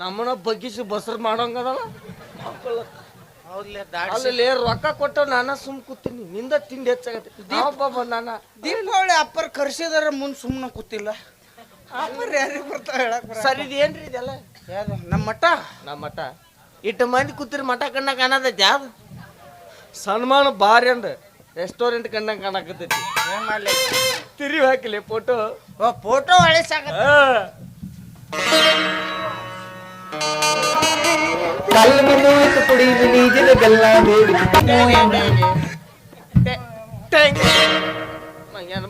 ನಮ್ಮನ ಬಗ್ಗಿಸಿ ಬಸರ್ ಮಾಡೋಂಗದಲ್ಲ? ಅಲ್ಲಿ ರೊಕ್ಕ ಕೊಟ್ಟು ನಾನ ಸುಮ್ ಕೂತೀನಿ. ನಿಂದ ತಿಂಡಿ ಹೆಚ್ಚಾಗತ್ತೆ. ಬಂದಾನ ದೀಪಾವಳಿ ಅಪ್ಪರ್ ಕರ್ಸಿದಾರ ಮುಂದ್ ಸುಮ್ಮನೆ ಕೂತಿಲ್ಲ. ಅಪ್ಪರ್ ಯಾರಿಗೆ ಬರ್ತಾವ ಹೇಳಕ್. ಸರಿ ಏನ್ರಿ ಇದೆಲ್ಲ? ಯಾವ್ದು? ನಮ್ಮ ಮಠ? ನಮ್ಮ ಮಠ. ಇಟ್ಟು ಮಂದಿ ಕೂತಿರಿ ಮಠ ಕಣ್ಣ ಕಾಣತೈತಿ ಯಾವ್ದು? ಸನ್ಮಾನ ಭಾರಿ ಅಂದ ರೆಸ್ಟೋರೆಂಟ್ ಕಣ್ಣಂಗೆ ಕಾಣಕತ್ತೈತಿ. ಏನ್ ಮಾಡ್ಲಿ? ತಿರಿ ಹಾಕಿಲಿ ಫೋಟೋ ಓ ಫೋಟೋ ಹಳೆ ಸಾಕ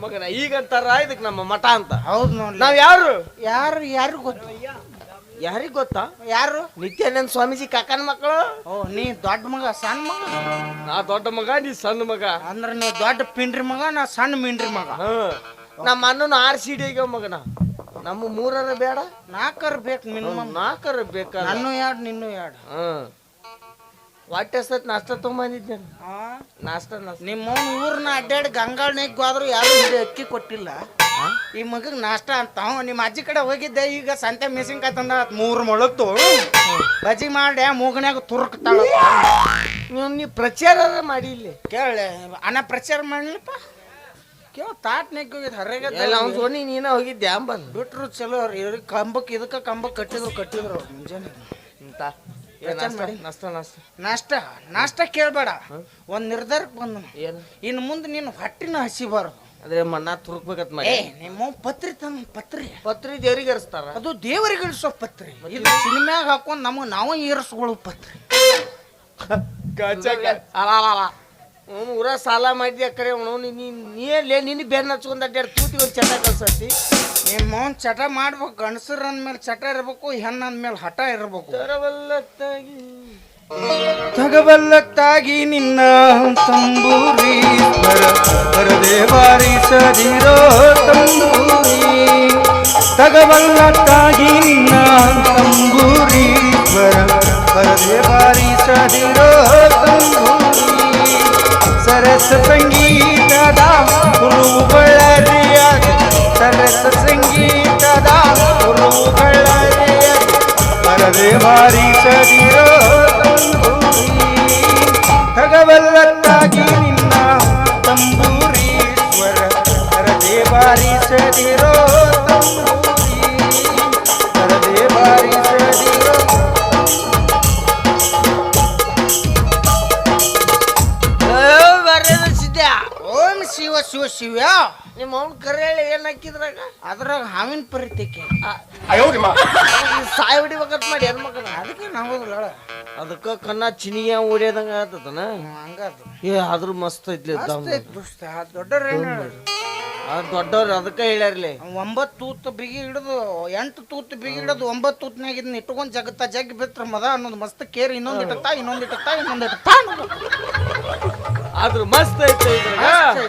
ಮಗನ ಈಗಂತಾರ? ಇದಕ್ಕೆ ನಮ್ಮ ಮಠ ಅಂತ. ಹೌದು ನೋಡಿ ನಾವು ಯಾರು? ಯಾರು ಯಾರು ಗೊತ್ತು? ಯಾರಿಗ್ ಗೊತ್ತಾ? ಯಾರು? ನಿತ್ಯಾನಂದ ಸ್ವಾಮೀಜಿ ಕಾಕನ ಮಕ್ಕಳು ಓ ನೀ ದೊಡ್ಡ ಮಗ ಸಣ್ಣ ಮಗ? ನಾ ದೊಡ್ಡ ಮಗ ನೀ ಸಣ್ಣ ಮಗ. ಅಂದ್ರೆ ನೀ ದೊಡ್ಡ ಪಿಂಡ್ರಿ ಮಗ ನಾ ಸಣ್ಣ ಮಿಂಡ್ರಿ ಮಗ? ಹ. ನಮ್ಮ ಅಣ್ಣನ ಆರ್ ಸಿ ಡಿ ಮಗನ. ನಮ್ಮ ಮೂರರ ಬೇಡ. ನಾಲ್ಕರ ಬೇಕು ಮಿನಿಮಮ್ ನಾಲ್ಕರ ಬೇಕು ನಾನು ಎರಡು ನಿನ್ನೂ ಎರಡು ಹ್ಮ್ ಹೊಟ್ಟೆ ಸತ್ ನಾಷ್ಟ ತೊಗೊಂಬಂದಿದ್ದೆ ಆ ನಾಷ್ಟ ನಾಷ್ಟ. ನಿಮ್ಮ ಊರ್ನ ಅಡ್ಡಾಡಿ ಗಂಗಾಳ ನೆಗ್ ಹೋದ್ರು ಯಾರು ಅಕ್ಕಿ ಕೊಟ್ಟಿಲ್ಲ. ಈ ಮಗಗ್ ನಾಷ್ಟ ಅಂತ. ನಿಮ್ಮ ಅಜ್ಜಿ ಕಡೆ ಹೋಗಿದ್ದೆ ಈಗ ಸಂತೆ ಮೆಣಸಿನ್ಕಾಯಿ ಕತ್ತಂದ ಮೂರು ಮೊಳತ್ತು. ಬಜಿ ಮಾಡಿ ಮೂಗನ್ಯಾಗ ತುರುಕ್ತಾಳ ನೀವು ನೀ ಪ್ರಚಾರ ಮಾಡಿ ಇಲ್ಲಿ. ಕೇಳಲೆ ಅನ್ನ ಪ್ರಚಾರ ಮಾಡ್ಲಿಪ್ಪ? ಕೇಳ ತಾಟ್ ನೆಗ್ ಹೋಗಿದ್ ಎಲ್ಲ ಅವ್ನ್ ಸೋನಿ ನೀನ ಹೋಗಿದ್ದೆ ಅಂಬಲ್. ಬಿಟ್ರು ಚಲೋ ಅವ್ರು ಕಂಬಕ್ಕೆ ಇದಕ್ಕೆ ಕಂಬಕ್ಕೆ ಕಟ್ಟಿದ್ರು ಕಟ್ಟಿದ್ರು ಅವ್ರು ಮುಂಜಾನೆ. ಅಂತ ನಾಷ್ಟ ನಷ್ಟ ನಾಷ್ಟ. ನಾಷ್ಟ ಕೇಳಬೇಡ. ಒಂದ್ ನಿರ್ಧಾರಕ್ಕೆ ಬಂದ ಏನು? ಇನ್ನು ಮುಂದೆ ನೀನು ಹೊಟ್ಟಿನ ಹಸಿಬಾರ್ದು ಅದೇ ಮಣ್ಣ ತುರುಕ್ಬೇಕತ್ ಮಾಡಿ ಏ ನಿಮ್ಮ ಪತ್ರಿ ತಂದ ಪತ್ರಿ. ಪತ್ರಿ ದೇವ್ರಿಗೆ ಇರಿಸ್ತಾರ ಅದು ದೇವರಿಗೆ ಇಳಿಸೋ ಪತ್ರಿ. ಇದು ಸಿನಿಮ್ಯಾಗ ಹಾಕೊಂಡು ನಮಗ್ ನಾವು ಏರಿಸ್ಕೊಳ್ಳೋ ಪತ್ರಿ. ಅಲ್ಲ ಅಲ ಅಲ. ಅವ್ನು ಊರ ಸಾಲ ಮಾಡಿದ್ಯ ಕರೆ ಅವನು? ನೀ ನೀ ನಿನ್ನ ಬೆನ್ನ ಹಚ್ಕೊಂಡ್ ಅಡ್ಡಾಡ್ ತೂತಿ ಒಂದು ಚಟ ಕಳ್ಸತಿ ನಿಮ್ಮ ಮೌನ್ ಚಟ ಮಾಡ್ಬೇಕು ಗಂಡಸರು ಅಂದ್ಮೇಲೆ ಚಟ ಇರಬೇಕು ಹೆಣ್ಣ ಅಂದ್ಮೇಲೆ ಹಠ ಇರ್ಬೇಕು. ತರವಲ್ಲತ್ತಾಗಿ ತಗಬಲ್ಲತ್ತಾಗಿ ನಿನ್ನ ತಂಬೂರಿ ಬಾರಿ ಬಾರಿಸದಿರೋ ತಂಬೂರಿ. ತಗಬಲ್ಲತ್ತಾಗಿ ನಿನ್ನ ತಂಬೂರಿ ಪರದೆ ಬಾರಿಸದಿರೋ ತಂಬೂರಿ. ಸರಸ ಸಂಗೀತದ ಹುರುಗಳರಿಯ ಸರಸ ಸಂಗೀತದ ಹುರುಗಳರಿಯ ಪರದೆ ಬಾರಿಸದಿರೋ ತಂಬೂರಿ ಶಿವ ಶಿವ ನಿಮ್ಮ ಅವ್ನ ಕರೆಯಲ್ಲಿ ಏನ್ ಹಾಕಿದ್ರಾಗ? ಅದ್ರಾಗ ಹಾವಿನ ಪರಿತಿಕೆ ಸಾಯಿ ಹೊಡಿಬೇಕಂತ ಮಾಡಿ ಮಗನ ಅದಕ್ಕೆ ನಾವು ಅದಕ್ಕ ಕಣ್ಣ ಚಿನಿಗೆ ಓಡ್ಯದಂಗ ಆತದನ? ಹಂಗಾದ ಏ ಆದ್ರೂ ಮಸ್ತ್ ಐತ್ಲಿ ದೊಡ್ಡವ್ರ ದೊಡ್ಡವ್ರು ಅದಕ್ಕೆ ಹೇಳ್ಯಾರ್ಲಿ. ಒಂಬತ್ತು ತೂತ್ ಬಿಗಿ ಹಿಡಿದು ಎಂಟು ತೂತ್ ಬಿಗಿ ಹಿಡಿದು ಒಂಬತ್ತು ತೂತ್ನಾಗ ಇದನ್ನ ಇಟ್ಕೊಂಡು ಜಗತ್ತ ಜಗ್ ಬಿತ್ರ ಮದ ಅನ್ನೋದು ಮಸ್ತ್ ಕೇರ್. ಇನ್ನೊಂದು ಇಟ್ಟತ್ತ ಇನ್ನೊಂದು ಇಟ್ಟತ್ತಾ ಇನ್ನೊಂದು ಇಟ್ಟ ಆದ್ರೂ ಮಸ್ತ್ ಐತೆ ಇದ್ರಾಗ.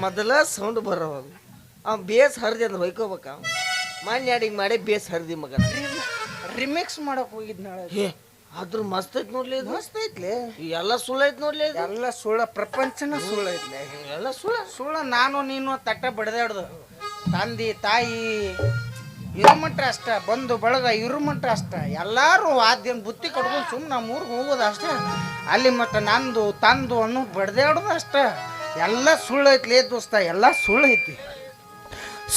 ಮೊದಲ ಸೌಂಡ್ ಬರೋವಾಗ ಅವ್ ಬೇಸ್ ಹರಿದಿ ಅಂದ್ರೆ ಹೊಯ್ಕೋಬೇಕ ಮಾನ್ಯ ಅಡಿಗೆ ಮಾಡಿ ಬೇಸ್ ಹರಿದಿ ಮಗನ ರಿಮಿಕ್ಸ್ ಮಾಡಕ್ ಹೋಗಿದ್ ನಾಳೆ ಅದ್ರ ಆದ್ರೂ ಮಸ್ತ್ ಐತ್ ನೋಡ್ಲಿ ಇದು. ಮಸ್ತ್ ಐತ್ಲಿ. ಎಲ್ಲ ಸುಳ್ಳು ಐತ್ ನೋಡ್ಲಿ ಇದು. ಎಲ್ಲ ಸುಳ್ಳ ಪ್ರಪಂಚನ ಸುಳ್ಳು ಐತ್ಲೆ. ಎಲ್ಲ ಸುಳ್ಳ. ಸುಳ್ಳ ನಾನು ನೀನು ತಟ್ಟ ಬಡ್ದಾಡ್ದು. ತಂದೆ ತಾಯಿ ಇರು ಮಟ್ಟ ಅಷ್ಟ ಬಂದು ಬಳಗ ಇರು ಮಟ್ಟ ಅಷ್ಟ. ಎಲ್ಲಾರು ಆದ್ಯನ್ ಬುತ್ತಿ ಕಟ್ಕೊಂಡು ಸುಮ್ಮನೆ ನಮ್ಮ ಊರಿಗೆ ಹೋಗೋದು ಅಷ್ಟೇ. ಅಲ್ಲಿ ಮಟ್ಟ ನಂದು ತಂದು ಅನ್ನೋ ಬಡ್ದಾಡೋದು ಅಷ್ಟ. ಎಲ್ಲ ಸುಳ್ಳು ಐತ್ಲೇ ದೋಸ್ತ ಎಲ್ಲ ಸುಳ್ಳು ಐತಿ.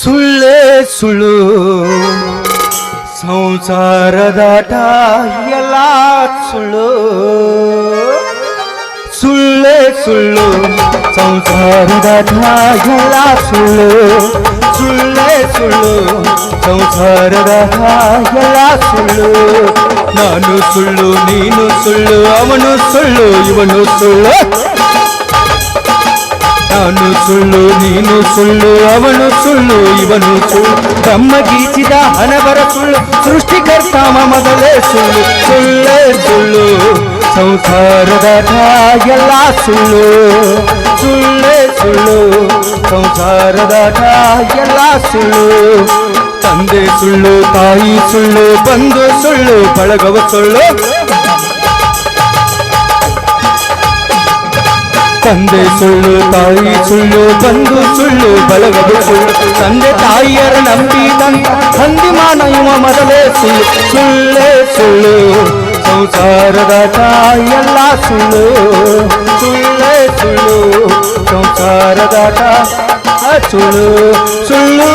ಸುಳ್ಳೇ ಸುಳ್ಳು. ಸಂಸಾರದಾಟ ಎಲ್ಲ ಸುಳ್ಳು. ಸುಳ್ಳೆ ಸುಳ್ಳು. ಸಂಸಾರದಾಟ ಎಲ್ಲ ಸುಳ್ಳು. ಸುಳ್ಳೆ ಸುಳ್ಳು. ಸಂಸಾರದಾಟ ಎಲ್ಲ ಸುಳ್ಳು. ನಾನು ಸುಳ್ಳು, ನೀನು ಸುಳ್ಳು, ಅವನು ಸುಳ್ಳು, ಇವನು ಸುಳ್ಳು. ನಾನು ಸುಳ್ಳು, ನೀನು ಸುಳ್ಳು, ಅವನು ಸುಳ್ಳು, ಇವನು ಸುಳ್ಳು. ತಮ್ಮ ಗೀಚಿದ ಹಣಬರ ಸುಳ್ಳು ಸೃಷ್ಟಿಕರ್ತಾಮ ಮೊದಲೇ ಸುಳ್ಳು, ಸುಳ್ಳೇ ಸುಳ್ಳು. ಸಂಸಾರದ ಎಲ್ಲ ಸುಳ್ಳು, ಸುಳ್ಳೇ ಸುಳ್ಳು. ಸಂಸಾರದ ಎಲ್ಲ ಸುಳ್ಳು. ತಂದೆ ಸುಳ್ಳು, ತಾಯಿ ಸುಳ್ಳು ಬಂದು ಸುಳ್ಳು, ಬಳಗವ ಸುಳ್ಳು. ತಂದೆ ಸುಳ್ಳು ತಾಯಿ ಸುಳ್ಳು ಬಂಧು ಸುಳ್ಳು ಬಳಗದು ಸುಳ್ಳು ತಂದೆ ತಾಯಿಯರ ನಂಬಿದಂತ ಹಂದಿಮಾನ ಇವ ಮೊದಲೇ ಸುಳ್ಳು ಸುಳ್ಳೇ ಸುಳ್ಳು ಸಂಸಾರದ ಎಲ್ಲ ಸುಳ್ಳು ಸುಳ್ಳೇ ಸುಳ್ಳು ಸಂಸಾರದ ಸುಳ್ಳು ಸುಳ್ಳು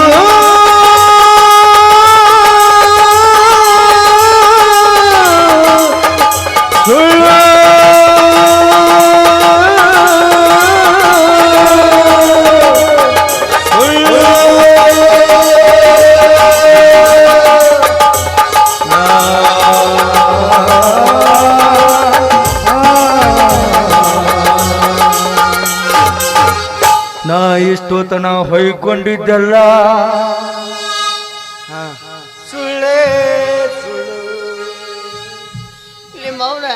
ನಾ ಇಷ್ಟೊತ್ತನ ಹೊಯ್ಕೊಂಡಿದ್ದೆಲ್ಲ. ಸುಳ್ಳೇ ಸುಳ್ಳು. ನಿಮ್ಮ ಅವನ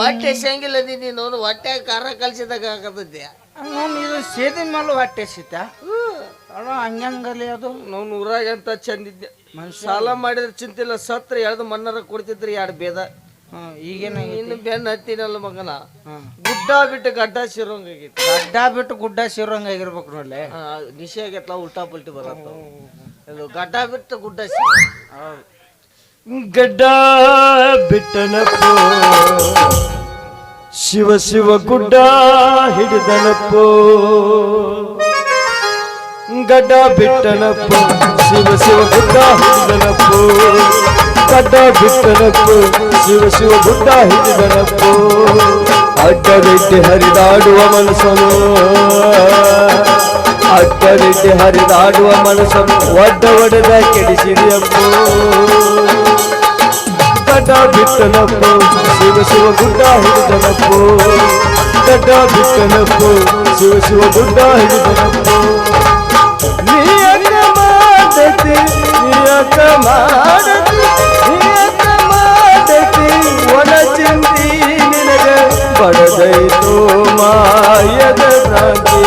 ಹೊಟ್ಟೆ ಶಂಗಿಲ್ಲ ನೀನು ಅವನು ಹೊಟ್ಟೆ ಕಾರ ಕಲ್ಸಿದಾಗ ಆಗತೈತಿ ನಾನು ಇದು ಸೇದಿ ಮೇಲೆ ಹೊಟ್ಟೆ ಸೀತ ಅಲ್ಲ ಹಂಗಂಗಲ್ಲಿ ಅದು. ನಾವು ಊರಾಗ ಅಂತ ಚಂದಿದ್ದೆ. ಸಾಲ ಮಾಡಿದ್ರೆ ಚಿಂತಿಲ್ಲ ಸತ್ರ ಎಳ್ದು ಮನ್ನರ ಕೊಡ್ತಿದ್ರಿ ಎರಡು ಬೇದ. ಈಗೇನಾಗೈತಿ ಇನ್ನು ಬೆನ್ನ ಹತ್ತಿನಲ್ಲ ಮಗನ. ಗುಡ್ಡ ಬಿಟ್ಟು ಗಡ್ಡ ಸಿರೋಂಗಾಗೈತಿ ಗಡ್ಡ ಬಿಟ್ಟು ಗುಡ್ಡ ಸೇರೋಂಗ ಆಗಿರ್ಬೇಕು ನೋಡ್ಲೆ. ನಿಶೆ ಆಗೈತಲ್ಲ ಉಲ್ಟಾ ಪಲ್ಟಿ ಬರತ್ತ ಇದು ಗಡ್ಡ ಬಿಟ್ಟು ಗುಡ್ಡ ಸಿರೋ ಗಡ್ಡ ಬಿಟ್ಟನಪ್ಪೋ. ಶಿವ ಶಿವ ಗುಡ್ಡ ಹಿಡಿದನಪ್ಪೋ. ಗಡ್ಡ ಬಿಟ್ಟನಪ್ಪೋ. ಶಿವ ಶಿವ ಗುಡ್ಡ ಹಿಡಿದನಪ್ಪು. ಕಡ್ಡ ಬಿಟ್ಟನಪ್ಪು ಶಿವ ಶಿವ ಗುಡ್ಡ ಅಡ್ಡ ಅಡ್ಡದಿಡ್ಡಿ ಹರಿದಾಡುವ ಮನಸ್ಸನು ಅಡ್ಡದಿಡ್ಡಿ ಹರಿದಾಡುವ ಮನಸ್ಸನು ಒಡ್ಡ ಒಡೆದ ಕೆಡಿಸಿದೆಯಪ್ಪು ಕಡ್ಡ ಬಿಟ್ಟನಪ್ಪು ಶಿವ ಶಿವ ಗುಡ್ಡ ಹಿಡಿದನಪ್ಪು. ಕಡ್ಡ ಬಿಟ್ಟನಪ್ಪು ಶಿವ ಶಿವ ಗುಡ್ಡ ಹಿಡಿದನಪ್ಪು. ಮಾಡತಿ ನಿಯತ ಮಾಡತಿ ನಿಯತ ಬಡದೈತು ಮಾಯದ ಭ್ರಾಂತಿ.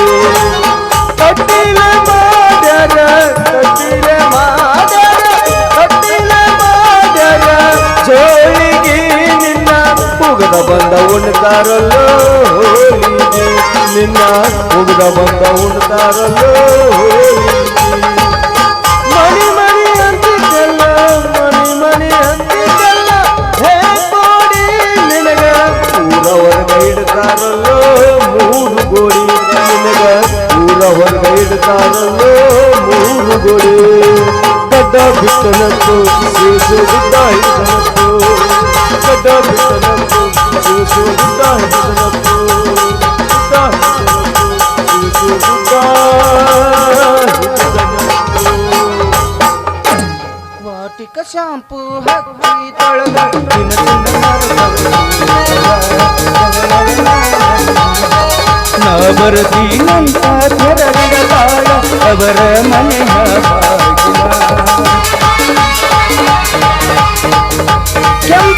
ಕಟ್ಟಿಲ ಮಾಡ್ಯಾರ ಕಟ್ಟಿಲ ಮಾಡ್ಯಾರ ಕಟ್ಟಿಲ ಮಾಡ್ಯಾರ ಜೋಳಿಗೆ ನಿನ್ನ ಬಂದ ಉಣ್ತಾರಲ್ಲೋ ನಿನ್ನ ಬಂದ ಶಿವ ಗುಡ್ಡ ಹಿಡಿದನತ್ತು ಗಡ್ಡ ಬಿಟ್ಟನತ್ತು ಶಿವ ಶಿವ ಗುಡ್ಡ ಹಿಡಿದನತ್ತು ಗುಡ್ಡ ಹಿಡಿದನತ್ತು ಶಿವ ಶಿವ ಅವರ ಹಿಡಿದನತ್ತು ವಾಟಿಕ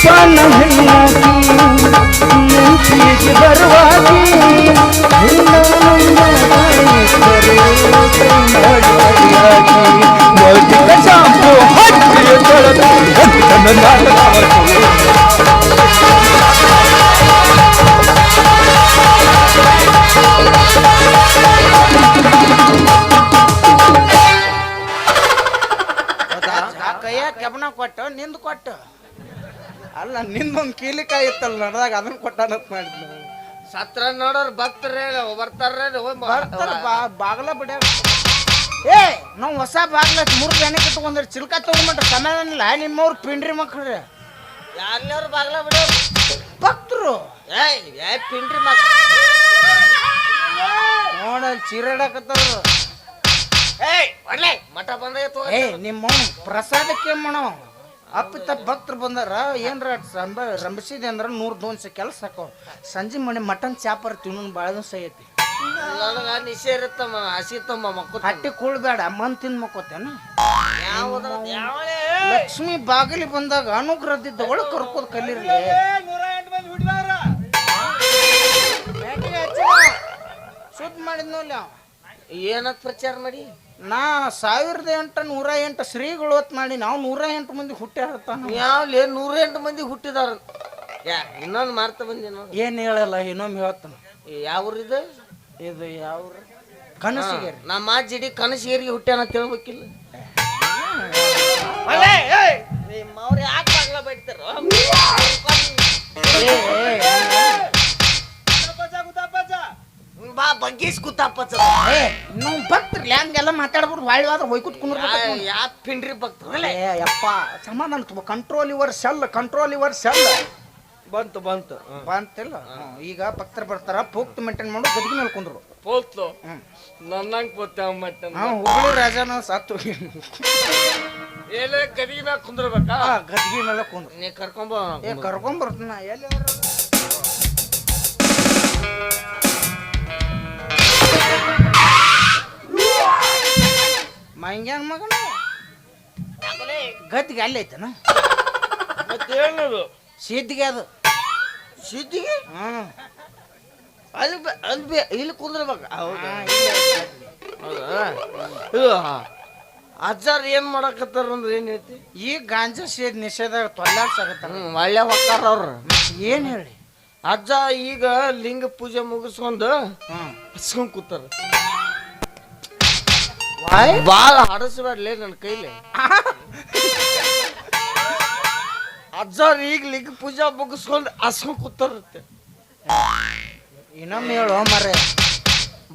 पान हिन्ना की निंची की बर्बादी हिन्ना नंदा पानी करे बर्बादी आजी मौज का शाम को हट ये चढ़ता ನಡೆದಾಗ ಅದನ್ನ ಕೊಟ್ಟಾನಂತ ಮಾಡಿದ್ ಸತ್ರ ನೋಡೋರ್ ಭಕ್ತರೇ ಬರ್ತಾರ್ರೇ ಬರ್ತಾರ ಬಾಗಲ ಬಿಡ ಏ ನಾವು ಹೊಸ ಬಾಗ್ಲ ಮೂರು ಜನ ಕಿತ್ಕೊಂಡ್ರೆ ಚಿಲ್ಕ ತಗೊಂಡ್ಬಿಟ್ರೆ ಸಮಾಧಾನಿಲ್ಲ ನಿಮ್ಮವ್ರು ಪಿಂಡ್ರಿ ಮಕ್ಕಳ್ರಿ ಯಾರ್ನವ್ರು ಬಾಗ್ಲ ಬಿಡು ಭಕ್ತರು. ಏಯ್ ಏ ಪಿಂಡ್ರಿ ಮಕ್ ನೋಡ ಚೀರಾಡಕತ್ತಾರ ಏಯ್ ಒಳ್ಳೆ ಮಠ ಬಂದ ಏ ನಿಮ್ಮ ಪ್ರಸಾದಕ್ಕೆ ಅಪ್ಪಿತ ಭಕ್ತರು ಬಂದಾರ ಏನ್ರ ರಂಬ ರಂಬಿಸಿದೆ ಅಂದ್ರೆ ನೂರು ದೋನ್ಸ ಕೆಲಸ ಹಾಕೋ. ಸಂಜೆ ಮನೆ ಮಟನ್ ಚಾಪರ್ ತಿನ್ನೋನ್ ಭಾಳ ದಿವಸ ಐತಿ. ನನಗ ನಿಶೆ ಇರುತ್ತಮ್ಮ ಹಸಿತಮ್ಮ ಮಕ್ಕಳು ಹಟ್ಟಿ ಕೂಳ್ಬೇಡ ಮನ್ ತಿನ್ ಮಕ್ಕೋತೇನ? ಲಕ್ಷ್ಮಿ ಬಾಗಿಲಿ ಬಂದಾಗ ಅನುಗ್ರಹದಿದ್ದ ಒಳಗೆ ಕರ್ಕೋದ್ ಕಲಿರ್ಲಿ. ಸುದ್ದಿ ಮಾಡಿದ್ನೋಲ್ಲ ಅವ. ಏನತ್ ಪ್ರಚಾರ ಮಾಡಿ? ನಾ ಸಾವಿರದ ಎಂಟು ನೂರ ಎಂಟು ಶ್ರೀಗಳು ಹೊತ್ತು ಮಾಡಿ ನಾವು ನೂರ ಎಂಟು ಮಂದಿ ಹುಟ್ಟಿ ಯಾವ್ಲೇ ನೂರ ಎಂಟು ಮಂದಿ ಹುಟ್ಟಿದಾರ. ಯಾ ಇನ್ನೊಂದು ಮಾರ್ತ ಬಂದಿ ನೋಡಿ. ಏನ್ ಹೇಳಲ್ಲ ಇನ್ನೊಮ್ಮೆ ಹೇಳ್ತಾನ. ಯಾವ್ರಿದು? ಇದು ಯಾವ ಕನಸಿಗೆ ರೀ. ನಮ್ಮ ಜಿಡಿ ಕನಸಿಗೇರಿಗೆ ಹುಟ್ಟ್ಯಾನ ತಿಳ್ಬೇಕಿಲ್ಲ ಅವ್ರು ಯಾಕೆ ಬಾಗ್ಲ ಬೈತಾರ ಬಾ ಬಗ್ಗಿಸ್ ಕೂತಪ್ಪ ಏ ನಾವು ಭಕ್ತರ್ಲಿ ಹಂಗೆಲ್ಲ ಮಾತಾಡ್ಬಿಟ್ಟು ಹೊಳ್ಳಿ ಹೋದ್ರೆ ಕೂತು ಕುಂದ್ರ ಯಾ ಪಿಂಡ್ರಿ ಭಕ್ತರಲ್ಲ ಏ ಯಪ್ಪ ಸಮಾಧಾನ ತುಂಬ control your self control your self ಬಂತು ಬಂತು. ಬಂತಿಲ್ಲ. ಹ್ಮ್. ಈಗ ಭಕ್ತರು ಬರ್ತಾರ ಪೋಕ್ಟ್ ಮೇಂಟೈನ್ ಮಾಡು ಗದಿಗೆ ಮೇಲೆ ಕುಂದ್ರು. ಪೋತ್ಲು. ನನ್ನಂಗ್ ಪೋತ ಮಟ್ಟ ನಾವು ಹುಬ್ಬಳ್ಳಿ ರಾಜನ ಸತ್ತು. ಎಲ್ಲ ಗದಿಗೆ ಮ್ಯಾಗ ಕುಂದ್ರಬೇಕಾ? ಗದ್ಗಿ ಗದಿಗೆ ಮೇಲೆ ಕುಂದ್ರು. ನೀ ಕರ್ಕೊಂಬ ಏ ಕರ್ಕೊಂಬರ್ತೀನ ಎಲ್ಲಿ ಅವ್ರು? ಮಂಗ್ಯಾನ ಮಗನ? ಗದ್ದಿಗೆ ಅಲ್ಲಿ ಐತನ? ಮತ್ತೇನದು ಸಿದ್ದಿಗೆ ಅದು. ಸಿದ್ದಿಗೆ? ಹ್ಮ್ ಅಲ್ಲಿ ಅಲ್ಲಿ ಬೇ ಇಲ್ಲಿ ಕುಂದ್ರಬೇಕು. ಹೌದಾ. ಹೌದಾ? ಇದು ಅಜ್ಜಾರ್ ಏನ್ ಮಾಡಕತ್ತಾರ ಅಂದ್ರೆ ಏನ್ ಹೇಳ್ತಿ? ಈ ಗಾಂಜಾ ಸೇದ್ ನಿಷೇಧ ತೊಲ್ಲಾಡ್ಸಾಗತ್ತಾರ ಹ್ಮ್ ಒಳ್ಳೆ ಹೊಕ್ಕಾರ ಅವ್ರ. ಏನ್ ಹೇಳಿ? ಅಜ್ಜ ಈಗ ಲಿಂಗ ಪೂಜೆ ಮುಗಿಸ್ಕೊಂಡು ಹಸ್ಕೊಂಡ್ ಕೂತಾರ. ಬಾಳ ಹಡಸ್ಬೇಡ್ಲಿ ನನ್ನ ಕೈಲಿ. ಅಜ್ಜಾರ್ ಈಗ ಲಿಂಗ ಪೂಜೆ ಮುಗಿಸ್ಕೊಂಡು ಹಸ್ಕೊಂಡ್ ಕೂತಾರತ್ತೆ. ಇನ್ನೊಮ್ಮೆ ಹೇಳು ಮರೆ.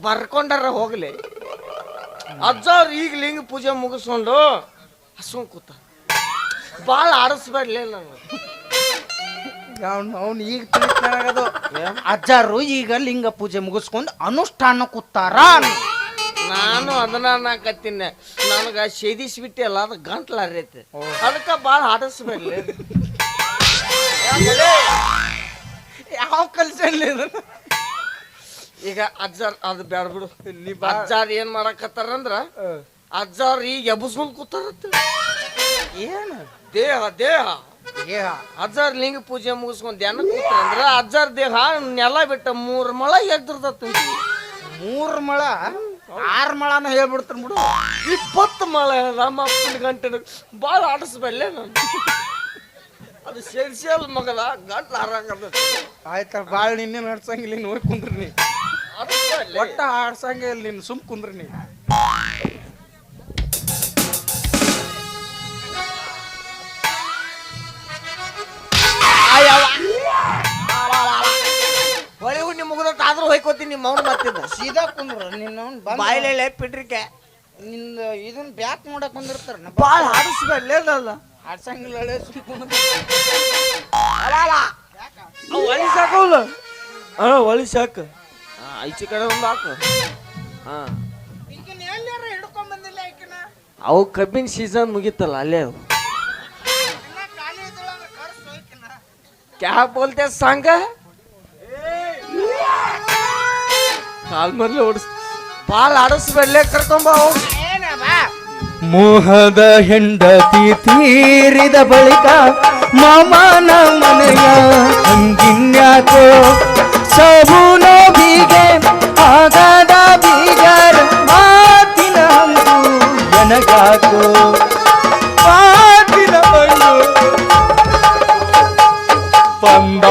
ಬರ್ಕೊಂಡಾರ ಹೋಗ್ಲಿ. ಅಜ್ಜಾರ್ ಈಗ ಲಿಂಗ ಪೂಜೆ ಮುಗಿಸ್ಕೊಂಡು ಹಸ್ಕೊಂಡ್ ಕೂತ. ಬಾಳ ಆಡಿಸ್ಬೇಡ್ಲಿ ನಾನು. ಅವ್ನು ಅವ್ನು ಈಗ ತಿಳಿಸ್ನಾಗದು ಅಜ್ಜಾರು ಈಗ ಲಿಂಗ ಪೂಜೆ ಮುಗಿಸ್ಕೊಂಡು ಅನುಷ್ಠಾನ ಕೂತಾರ. ನಾನು ಅದನ್ನ ಅನ್ನಕತ್ತೀನಿ. ನನಗ ಸೇದಿಸ್ಬಿಟ್ಟಿಲ್ಲ ಅದು ಗಂಟ್ಲ ಹರಿಯೈತೆ ಅದಕ್ಕೆ ಭಾಳ ಆಡಿಸ್ಬೇಡ್ಲಿ ಯಾವ ಕಲ್ಸಲ್ಲಿ ಈಗ ಅಜ್ಜಾರ್ ಅದು ಬೇಡ. ಬಿಡು ಅಜ್ಜಾರ್ ಏನ್ ಮಾಡಕತ್ತಾರಂದ್ರ ಅಜ್ಜಾರ್ ಈಗ ಎಬ್ಸ್ಕೊಂಡ್ ಕೂತಾರತ್ತ ಏನು? ದೇಹ ದೇಹ. ದೇಹ. ಅಜ್ಜಾರ್ ಲಿಂಗ ಪೂಜೆ ಮುಗಿಸ್ಕೊಂಡ್ ಧ್ಯಾನ ಕೂತಾರಂದ್ರ ಅಜ್ಜಾರ್ ದೇಹ ನೆಲ ಬಿಟ್ಟ ಮೂರ್ ಮಳ ಎದ್ದಿರ್ತಂತ ಮೂರ್ ಮಳ? ಆರ್ ಮಳನ ಹೇಳ್ಬಿಡ್ತಾರೆ ಬಿಡು. ಇಪ್ಪತ್ತು ಮಳ ನಮ್ಮ ಅಪ್ಪನ ಗಂಟೆ ಭಾಳ ಆಡಿಸ್ಬಲ್ಲೇ ನಾನು. ಅದು ಸೆಲ್ಸಿಯಲ್ ಮಗದ ಗಂಟ್ಲು ಹರಂಗದ. ಆಯ್ತಾ ಬಾಳ್ ನಿನ್ನೆ ನಡ್ಸಂಗಿಲ್ಲ ನೋಡಿ ಕುಂದ್ರಿ ನೀ. ಒಟ್ಟ ಆಡ್ಸಂಗೆ ಇಲ್ಲ ನೀನು ಸುಮ್ ಕುಂದ್ರಿ ನೀ. ಹೊಯ್ಕೋತೀನಿ ನಿಮ್ಮ ಮೌನ ಮಾತಿದ್ದ ಸೀದಾ ಕುಂದ್ರ ನಿನ್ನ ಬಾಯಿಲೆ ಪಿಟ್ರಿಕೆ ನಿಂದ ಇದನ್ನ ಬ್ಯಾಕ್ ನೋಡಕ್ ಬಂದಿರ್ತಾರ. ಭಾಳ ಆಡಿಸ್ಬೇಡ್ಲೆ ಹಾಡ್ಸಂಗಿಲ್ಲ ಒಳಿ ಸಾಕವಲ್ಲ ಹಾ ಒಳಿ ಸಾಕು ಹಾ ಈಚೆ ಕಡೆ ಒಂದು ಹಾಕು. ಹಾ. ಅವು ಕಬ್ಬಿನ ಸೀಸನ್ ಮುಗೀತಲ್ಲ ಅಲ್ಲೇ ಅವು. ಕ್ಯಾ ಬೋಲ್ತೆ ಸಂಘ ಕಾಲ್ಮರ್ಲಿ ಓಡಿಸ್ ಪಾಲ್ ಆಡಿಸ್ಬೇಡಲೆ ಕರ್ಕೊಂಬ ಮೋಹದ ಹೆಂಡತಿ ತೀರಿದ ಬಳಿಕ ಮಾಮನ ಮನೆಯ ಹಂಗಿನ್ಯಾಕೋ ಸಬು ನೋವಿಗೆ ಆಗದ ಬೀಗರ ಮಾತಿನ ನನಗಾಕೋ ಮಾತಿನ ಬಂದು